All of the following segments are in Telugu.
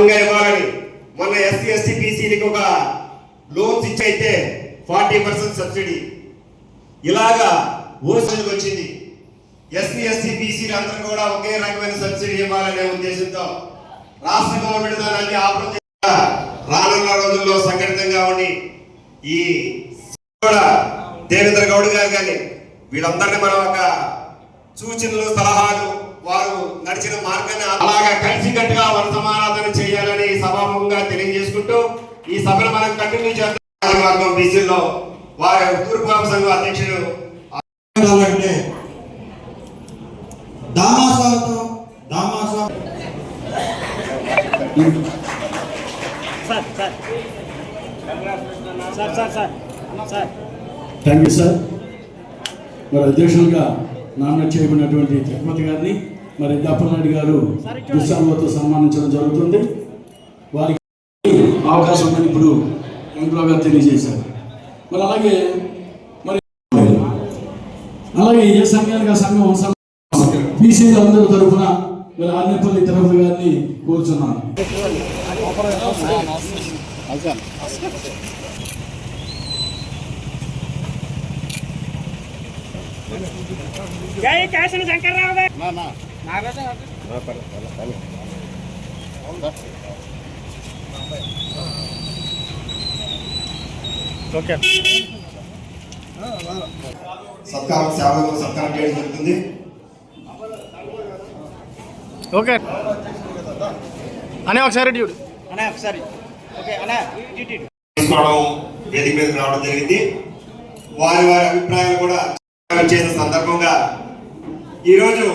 సమంగా ఇవ్వాలని మొన్న ఎస్సీ ఎస్టీ బీసీలకు ఒక లోన్స్ ఇచ్చైతే ఫార్టీ పర్సెంట్ సబ్సిడీ. ఇలాగా ఓసీలకు వచ్చింది. ఎస్సీ ఎస్టీ బీసీలు అందరూ కూడా ఒకే రకమైన సబ్సిడీ ఇవ్వాలనే ఉద్దేశంతో రాష్ట్ర గవర్నమెంట్ దాన్ని ఆపడం రానున్న రోజుల్లో సంఘటితంగా ఉండి ఈ కూడా దేవేంద్ర గౌడ్ గారు కానీ వీళ్ళందరినీ మనం ఒక సూచనలు సలహాలు వారు నడిచిన మార్గాన్ని అలాగా కలిసికట్టుగా వన సమారాధన చేయాలని సభాముఖంగా తెలియజేసుకుంటూ ఈ సభను మనం కంటిన్యూ చేద్దాం. వర్గం బీసీలో వారి తూర్పు సంఘం అధ్యక్షుడు అంటే దామాసాలతో దామాసా sir sir. Sir sir sir sir thank you sir మరి అధ్యక్షులుగా నామినేట్ చేయబడినటువంటి తిరుపతి గారిని మరి దప్పలనాయుడు గారు దుస్సాలతో సన్మానించడం జరుగుతుంది. వారికి అవకాశం ఉందని ఇప్పుడు ఎంప్లో గారు తెలియజేశారు. మరి అలాగే మరి అలాగే ఏ సంఘానికి ఆ సంఘం బీసీలు అందరి తరఫున మరి ఆర్నేపల్లి తిరుపతి గారిని కోరుచున్నాను. జై కాసిన శంకర్రావు గారు. ఓకే. సత్కారం సేవలు సత్కారం చేయడం జరుగుతుంది. ఓకే. అనే ఒకసారి చూడు. అనే ఒకసారి. ఓకే అనే వేదిక మీదకి రావడం జరిగింది. వారి వారి అభిప్రాయాలు కూడా చేసిన సందర్భంగా ఈరోజు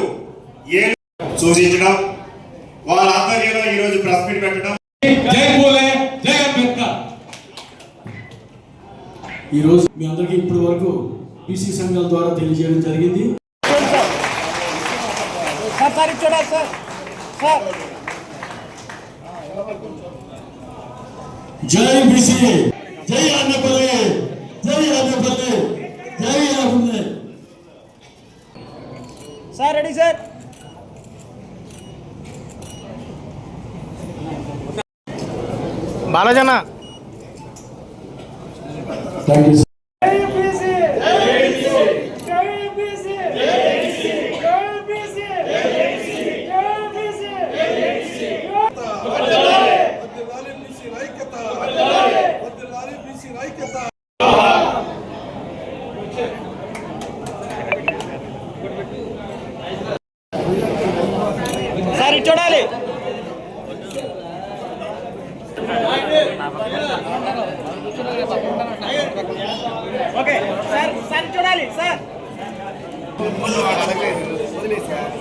ఏ సూచించడం? వాళ్ళ ఆధ్వర్యంలో ఈరోజు ప్రెస్ మీట్ పెట్టడం. జై బోలే జై అంబేద్కర్. ఈ రోజు మీ అందరికీ ఇప్పటి వరకు బీసీ సంఘాల ద్వారా తెలియజేయడం జరిగింది. జై బీసీ బాలజన థ్యాంక్ యూ వర్ధిల్లాలి బీసీ ఐక్యత వర్ధిల్లాలి బీసీ ఐక్యత సార్ ఇటు చూడాలి ఓకే సార్ సార్ ఇటు చూడాలి సార్ సార్ ఇటు చూడాలి సార్ సార్ ఇటు చూడాలి sir sir okay ready sir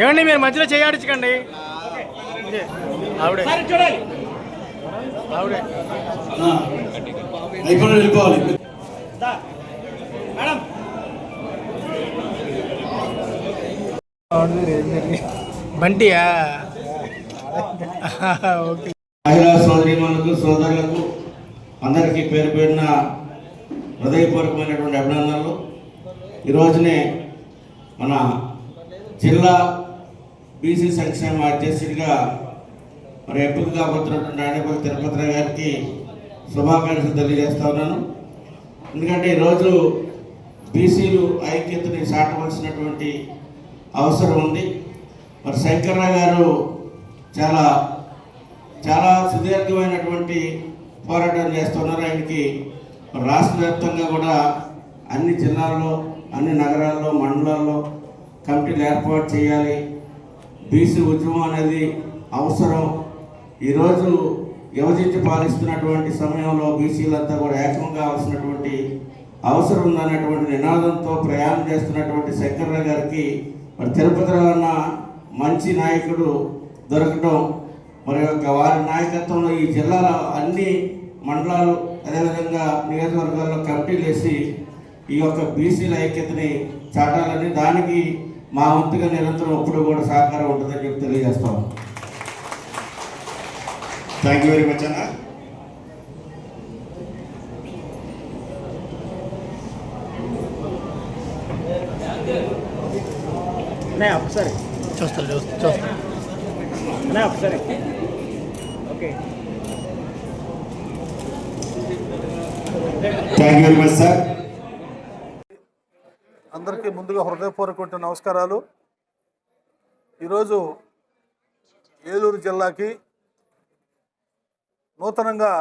ఏమండి మీరు మధ్యలో చేయాడించకండి ఆవిడే. ఆవిడే. వెళ్ళిపోవాలి. మేడం. బంటియా? మహిళా సోదరిమణులకు సోదరులకు అందరికీ పేరు పేరున హృదయపూర్వకమైనటువంటి అభినందనలు. ఈరోజునే మన జిల్లా బీసీ సంక్షేమ అధ్యక్షుడిగా మరి ఎంపిక కాబోతున్నటువంటి ఆడపల్లి తిరుపతి గారికి శుభాకాంక్షలు తెలియజేస్తా ఉన్నాను. ఎందుకంటే ఈరోజు బీసీలు ఐక్యతని చాటవలసినటువంటి అవసరం ఉంది. మరి శంకర్రావు గారు చాలా చాలా సుదీర్ఘమైనటువంటి పోరాటం చేస్తున్నారు. ఆయనకి రాష్ట్ర వ్యాప్తంగా కూడా అన్ని జిల్లాల్లో అన్ని నగరాల్లో మండలాల్లో కమిటీలు ఏర్పాటు చేయాలి. బీసీ ఉద్యమం అనేది అవసరం. ఈరోజు యువజించి పాలిస్తున్నటువంటి సమయంలో బీసీలంతా కూడా ఏకం కావాల్సినటువంటి అవసరం ఉందన్నటువంటి నినాదంతో ప్రయాణం చేస్తున్నటువంటి శంకర్రావు గారికి మరి తిరుపతిలో ఉన్న మంచి నాయకుడు దొరకడం మరి యొక్క వారి నాయకత్వంలో ఈ జిల్లాలో అన్ని మండలాలు అదేవిధంగా నియోజకవర్గాల్లో కమిటీలు వేసి ఈ యొక్క బీసీల ఐక్యతని చాటాలని దానికి మా వంతుగా నిరంతరం ఇప్పుడు కూడా సహకారం ఉంటుందని చెప్పి తెలియజేస్తాం థ్యాంక్ యూ వెరీ మచ్ అన్న. చూస్తారు చూస్తారు చూస్తారు అన్నయ్య ఒకసారి. Okay. Thank you very much sir అందరికీ ముందుగా హృదయపూర్వక నమస్కారాలు. ఈరోజు ఏలూరు జిల్లాకి నూతనంగా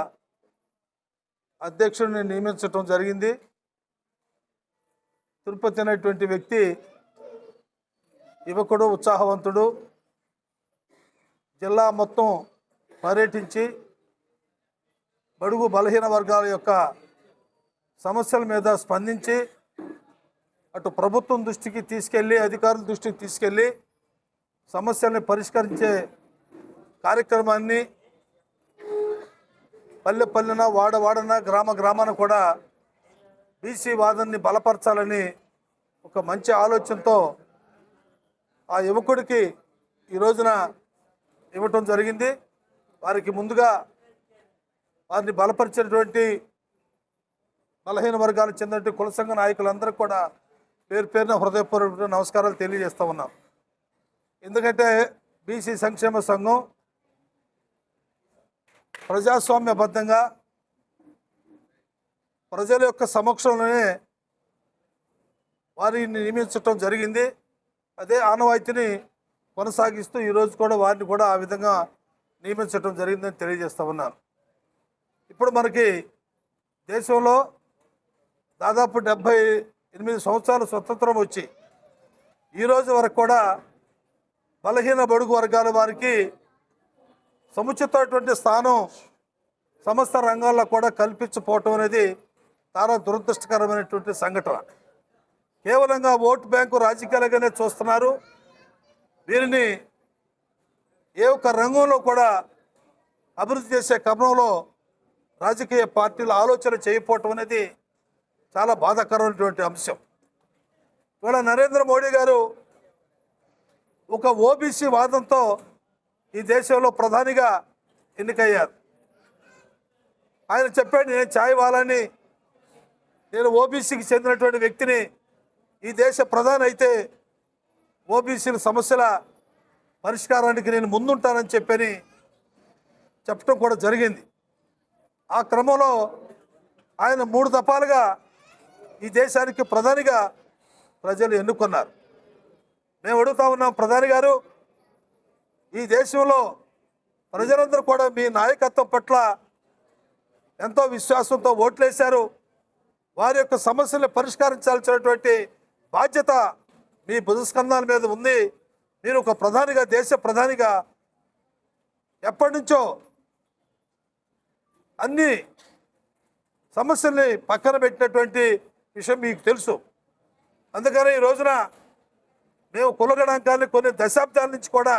అధ్యక్షుడిని నియమించటం జరిగింది. తిరుపతి అనేటువంటి వ్యక్తి యువకుడు ఉత్సాహవంతుడు జిల్లా మొత్తం పర్యటించి బడుగు బలహీన వర్గాల యొక్క సమస్యల మీద స్పందించి అటు ప్రభుత్వం దృష్టికి తీసుకెళ్ళి అధికారుల దృష్టికి తీసుకెళ్ళి సమస్యల్ని పరిష్కరించే కార్యక్రమాన్ని పల్లె పల్లెన వాడ వాడన గ్రామ గ్రామాన కూడా బీసీ వాదాన్ని బలపరచాలని ఒక మంచి ఆలోచనతో ఆ యువకుడికి ఈ రోజున ఇవ్వటం జరిగింది. వారికి ముందుగా వారిని బలపరిచినటువంటి బలహీన వర్గాలకు చెందినటువంటి కుల సంఘ నాయకులందరూ కూడా పేరు పేరున హృదయపూర్వక నమస్కారాలు తెలియజేస్తూ ఉన్నాం. ఎందుకంటే బీసీ సంక్షేమ సంఘం ప్రజాస్వామ్యబద్ధంగా ప్రజల యొక్క సమక్షంలోనే వారిని నియమించటం జరిగింది. అదే ఆనవాయితీని కొనసాగిస్తూ ఈరోజు కూడా వారిని కూడా ఆ విధంగా నియమించడం జరిగిందని తెలియజేస్తూ ఉన్నాను. ఇప్పుడు మనకి దేశంలో దాదాపు డెబ్భై ఎనిమిది సంవత్సరాలు స్వతంత్రం వచ్చి ఈరోజు వరకు కూడా బలహీన బడుగు వర్గాల వారికి సముచితమైనటువంటి స్థానం సమస్త రంగాల్లో కూడా కల్పించకపోవటం అనేది చాలా దురదృష్టకరమైనటువంటి సంఘటన. కేవలంగా ఓటు బ్యాంకు రాజకీయాలుగానే చూస్తున్నారు. దీనిని ఏ ఒక్క రంగంలో కూడా అభివృద్ధి చేసే క్రమంలో రాజకీయ పార్టీలు ఆలోచన చేయకపోవటం అనేది చాలా బాధాకరమైనటువంటి అంశం. ఇవాళ నరేంద్ర మోడీ గారు ఒక ఓబీసీ వాదంతో ఈ దేశంలో ప్రధానిగా ఎన్నికయ్యారు. ఆయన చెప్పాడు నేను ఛాయ్ వాలని నేను ఓబీసీకి చెందినటువంటి వ్యక్తిని ఈ దేశ ప్రధాని అయితే ఓబీసీల సమస్యల పరిష్కారానికి నేను ముందుంటానని చెప్పని చెప్పడం కూడా జరిగింది. ఆ క్రమంలో ఆయన మూడు దఫాలుగా ఈ దేశానికి ప్రధానిగా ప్రజలు ఎన్నుకున్నారు. మేము అడుగుతా ఉన్నాం ప్రధాని గారు ఈ దేశంలో ప్రజలందరూ కూడా మీ నాయకత్వం పట్ల ఎంతో విశ్వాసంతో ఓట్లేశారు. వారి యొక్క సమస్యలు పరిష్కరించాల్సినటువంటి బాధ్యత మీ భుజస్కంధాల మీద ఉంది. మీరు ఒక ప్రధానిగా దేశ ప్రధానిగా ఎప్పటి నుంచో అన్ని సమస్యల్ని పక్కన పెట్టినటువంటి విషయం మీకు తెలుసు. అందుకని ఈ రోజున మేము కులగణాంకాన్ని కొన్ని దశాబ్దాల నుంచి కూడా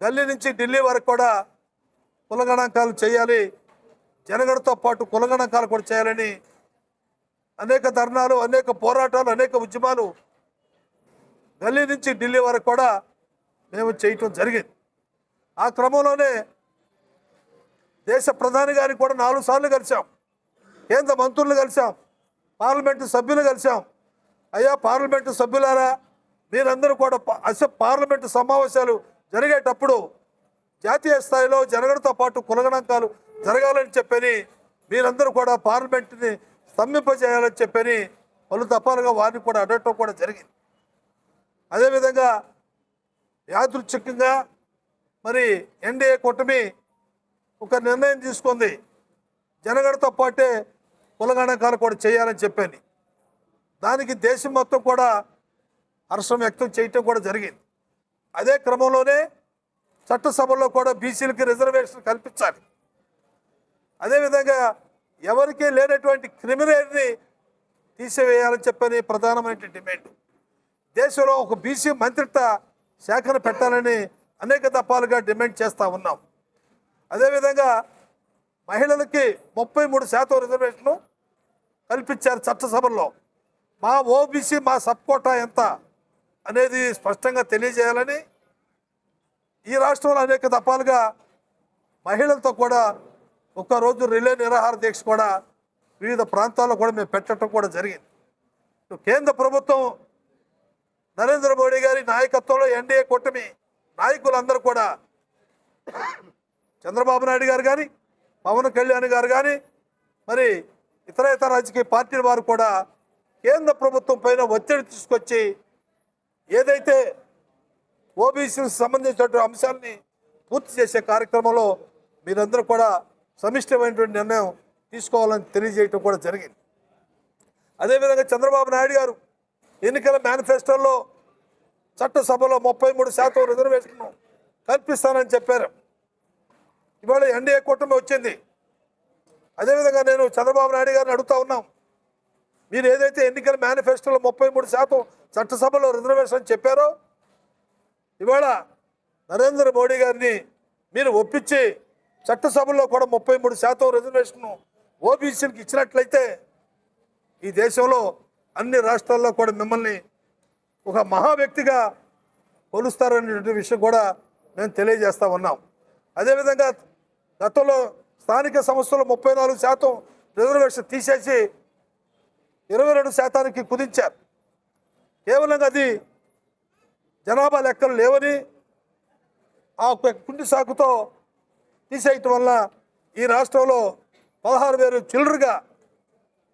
గల్లీ నుంచి ఢిల్లీ వరకు కూడా కులగణాంకాలు చేయాలి. జనగణతో పాటు కులగణాంకాలు కూడా చేయాలని అనేక ధర్నాలు అనేక పోరాటాలు అనేక ఉద్యమాలు ఢిల్లీ నుంచి ఢిల్లీ వరకు కూడా మేము చేయటం జరిగింది. ఆ క్రమంలోనే దేశ ప్రధాని గారిని కూడా నాలుగు సార్లు కలిసాం కేంద్ర మంత్రులు కలిసాం పార్లమెంటు సభ్యులు కలిసాం అయ్యా పార్లమెంటు సభ్యులారా మీరందరూ కూడా అసలు పార్లమెంటు సమావేశాలు జరిగేటప్పుడు జాతీయ స్థాయిలో జరగడంతో పాటు కులగణాంకాలు జరగాలని చెప్పని మీరందరూ కూడా పార్లమెంటుని స్తంభింపజేయాలని చెప్పని పలు తపాలుగా వారిని కూడా అడగటం కూడా జరిగింది. అదేవిధంగా యాదృచ్ఛికంగా మరి ఎన్డీఏ కూటమి ఒక నిర్ణయం తీసుకుంది. జనగణతో పాటే కులగణాంకాలు కూడా చేయాలని చెప్పాను. దానికి దేశం మొత్తం కూడా హర్షం వ్యక్తం చేయటం కూడా జరిగింది. అదే క్రమంలోనే చట్టసభలో కూడా బీసీలకి రిజర్వేషన్ కల్పించాలి. అదేవిధంగా ఎవరికీ లేనటువంటి క్రిమినల్ని తీసివేయాలని చెప్పని ప్రధానమైన డిమాండ్. దేశంలో ఒక బీసీ మంత్రిత్వ శాఖను పెట్టాలని అనేక దఫాలుగా డిమాండ్ చేస్తూ ఉన్నాం. అదేవిధంగా మహిళలకి ముప్పై మూడు శాతం రిజర్వేషను కల్పించారు చట్టసభల్లో. మా ఓబీసీ మా సబ్కోటా ఎంత అనేది స్పష్టంగా తెలియజేయాలని ఈ రాష్ట్రంలో అనేక దఫాలుగా మహిళలతో కూడా ఒక్కరోజు రిలే నిరాహార దీక్ష కూడా వివిధ ప్రాంతాల్లో కూడా మేము పెట్టడం కూడా జరిగింది. కేంద్ర ప్రభుత్వం నరేంద్ర మోడీ గారి నాయకత్వంలో ఎన్డీఏ కూటమి నాయకులందరూ కూడా చంద్రబాబు నాయుడు గారు కానీ పవన్ కళ్యాణ్ గారు కానీ మరి ఇతర ఇతర రాజకీయ పార్టీల వారు కూడా కేంద్ర ప్రభుత్వం పైన ఒత్తిడి తీసుకొచ్చి ఏదైతే ఓబీసీలకు సంబంధించినటువంటి అంశాలని పూర్తి చేసే కార్యక్రమంలో మీరందరూ కూడా సమిష్టమైనటువంటి నిర్ణయం తీసుకోవాలని తెలియజేయటం కూడా జరిగింది. అదేవిధంగా చంద్రబాబు నాయుడు గారు ఎన్నికల మేనిఫెస్టోలో చట్టసభలో ముప్పై మూడు శాతం రిజర్వేషన్ కల్పిస్తానని చెప్పారు. ఇవాళ ఎన్డీఏ కూటమి వచ్చింది. అదేవిధంగా నేను చంద్రబాబు నాయుడు గారిని అడుగుతా ఉన్నాం. మీరు ఏదైతే ఎన్నికల మేనిఫెస్టోలో ముప్పై మూడు శాతం చట్టసభలో రిజర్వేషన్ చెప్పారో ఇవాళ నరేంద్ర మోడీ గారిని మీరు ఒప్పించి చట్టసభలో కూడా ముప్పై మూడు శాతం రిజర్వేషన్ను ఓబీసీలకు ఇచ్చినట్లయితే ఈ దేశంలో అన్ని రాష్ట్రాల్లో కూడా మిమ్మల్ని ఒక మహా వ్యక్తిగా కొలుస్తారనేటువంటి విషయం కూడా మేము తెలియజేస్తా ఉన్నాం. అదేవిధంగా గతంలో స్థానిక సంస్థలు ముప్పై నాలుగు శాతం రిజర్వేషన్ తీసేసి ఇరవై రెండు శాతానికి కుదించారు. కేవలం అది జనాభా లెక్కలు లేవని ఆ కుండి సాకుతో తీసేయటం వల్ల ఈ రాష్ట్రంలో పదహారు వేలు చిల్లరగా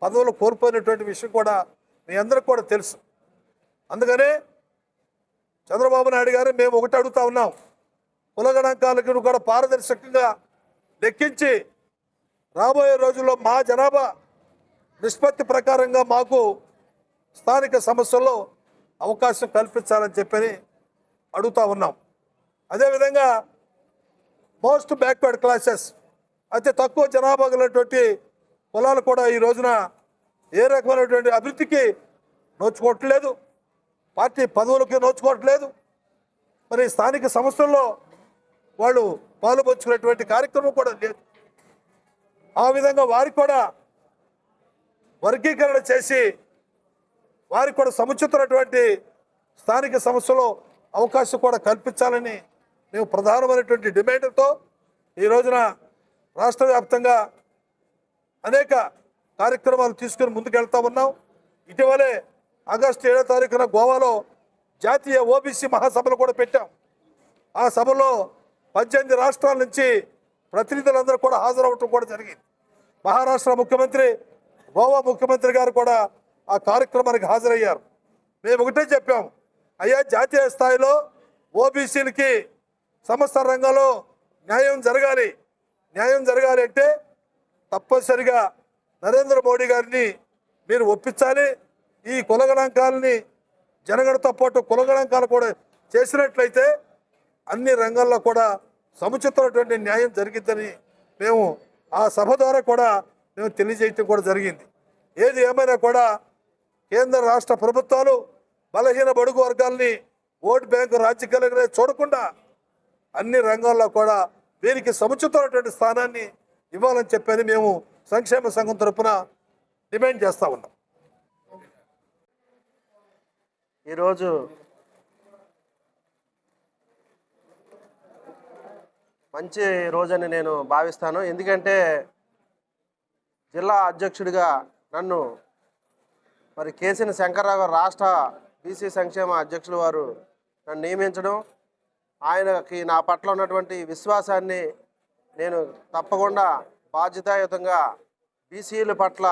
పదవులు కోల్పోయినటువంటి విషయం కూడా మీ అందరికి కూడా తెలుసు. అందుకనే చంద్రబాబు నాయుడు గారు మేము ఒకటి అడుగుతా ఉన్నాం. కులగణాంకాలకు కూడా పారదర్శకంగా లెక్కించి రాబోయే రోజుల్లో మా జనాభా నిష్పత్తి ప్రకారంగా మాకు స్థానిక సమస్యల్లో అవకాశం కల్పించాలని చెప్పని అడుగుతూ ఉన్నాం. అదేవిధంగా మోస్ట్ బ్యాక్వర్డ్ క్లాసెస్ అతి తక్కువ జనాభా గలటువంటి కులాలు కూడా ఈ రోజున ఏ రకమైనటువంటి అభివృద్ధికి నోచుకోవట్లేదు. పార్టీ పదవులకి నోచుకోవట్లేదు. మరి స్థానిక సంస్థల్లో వాళ్ళు పాలుపంచుకునేటువంటి కార్యక్రమం కూడా లేదు. ఆ విధంగా వారికి కూడా వర్గీకరణ చేసి వారికి కూడా సముచితమైనటువంటి స్థానిక సంస్థలో అవకాశం కూడా కల్పించాలని మేము ప్రధానమైనటువంటి డిమాండ్తో ఈ రోజున రాష్ట్ర వ్యాప్తంగా అనేక కార్యక్రమాలు తీసుకుని ముందుకెళ్తా ఉన్నాం. ఇటీవలే ఆగస్టు ఏడో తారీఖున గోవాలో జాతీయ ఓబీసీ మహాసభలు కూడా పెట్టాం. ఆ సభలో పద్దెనిమిది రాష్ట్రాల నుంచి ప్రతినిధులందరూ కూడా హాజరవటం కూడా జరిగింది. మహారాష్ట్ర ముఖ్యమంత్రి గోవా ముఖ్యమంత్రి గారు కూడా ఆ కార్యక్రమానికి హాజరయ్యారు. మేము ఒకటే చెప్పాం అయ్యా జాతీయ స్థాయిలో ఓబీసీలకి సమస్త రంగంలో న్యాయం జరగాలి. న్యాయం జరగాలి అంటే తప్పనిసరిగా నరేంద్ర మోడీ గారిని మీరు ఒప్పించాలి ఈ కులగణాంకాలని జనగణతో పాటు కులగణాంకాలు కూడా చేసినట్లయితే అన్ని రంగాల్లో కూడా సముచితమైనటువంటి న్యాయం జరిగిద్దని మేము ఆ సభ ద్వారా కూడా మేము తెలియజేయటం కూడా జరిగింది. ఏది ఏమైనా కూడా కేంద్ర రాష్ట్ర ప్రభుత్వాలు బలహీన బడుగు వర్గాల్ని ఓటు బ్యాంకు రాజకీయాలనే చూడకుండా అన్ని రంగాల్లో కూడా వీరికి సముచితమైనటువంటి స్థానాన్ని ఇవ్వాలని చెప్పని మేము సంక్షేమ సంఘం తరఫున డిమాండ్ చేస్తా ఉన్నాం. ఈరోజు మంచి రోజని నేను భావిస్తాను. ఎందుకంటే జిల్లా అధ్యక్షుడిగా నన్ను మరి కేసీని శంకర్రావు గారు రాష్ట్ర బీసీ సంక్షేమ అధ్యక్షులు వారు నన్ను నియమించడం ఆయనకి నా పట్ల ఉన్నటువంటి విశ్వాసాన్ని నేను తప్పకుండా బాధ్యతాయుతంగా బీసీల పట్ల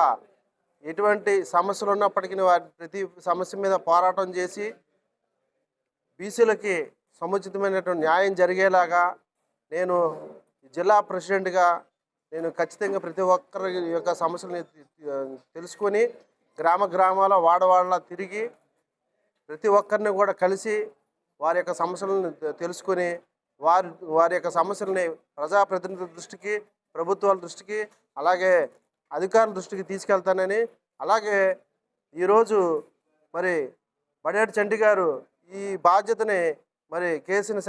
ఎటువంటి సమస్యలు ఉన్నప్పటికీ వారి ప్రతి సమస్య మీద పోరాటం చేసి బీసీలకి సముచితమైనటువంటి న్యాయం జరిగేలాగా నేను జిల్లా ప్రెసిడెంట్గా నేను ఖచ్చితంగా ప్రతి ఒక్కరి యొక్క సమస్యలని తెలుసుకొని గ్రామ గ్రామాల వాడవాడలా తిరిగి ప్రతి ఒక్కరిని కూడా కలిసి వారి యొక్క సమస్యలను తెలుసుకొని వారి వారి యొక్క సమస్యలని ప్రజాప్రతినిధుల దృష్టికి ప్రభుత్వాల దృష్టికి అలాగే అధికారుల దృష్టికి తీసుకెళ్తానని. అలాగే ఈరోజు మరి బడేటి చంటి గారు ఈ బాధ్యతని మరి కేసీని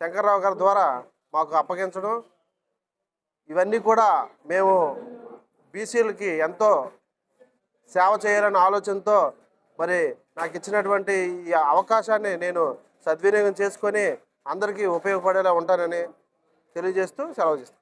శంకర్రావు గారి ద్వారా మాకు అప్పగించడం. ఇవన్నీ కూడా మేము బీసీలకి ఎంతో సేవ చేయాలనే ఆలోచనతో మరి నాకు ఇచ్చినటువంటి ఈ అవకాశాన్ని నేను సద్వినియోగం చేసుకొని అందరికీ ఉపయోగపడేలా ఉంటానని తెలియజేస్తూ సెలవు చేస్తాను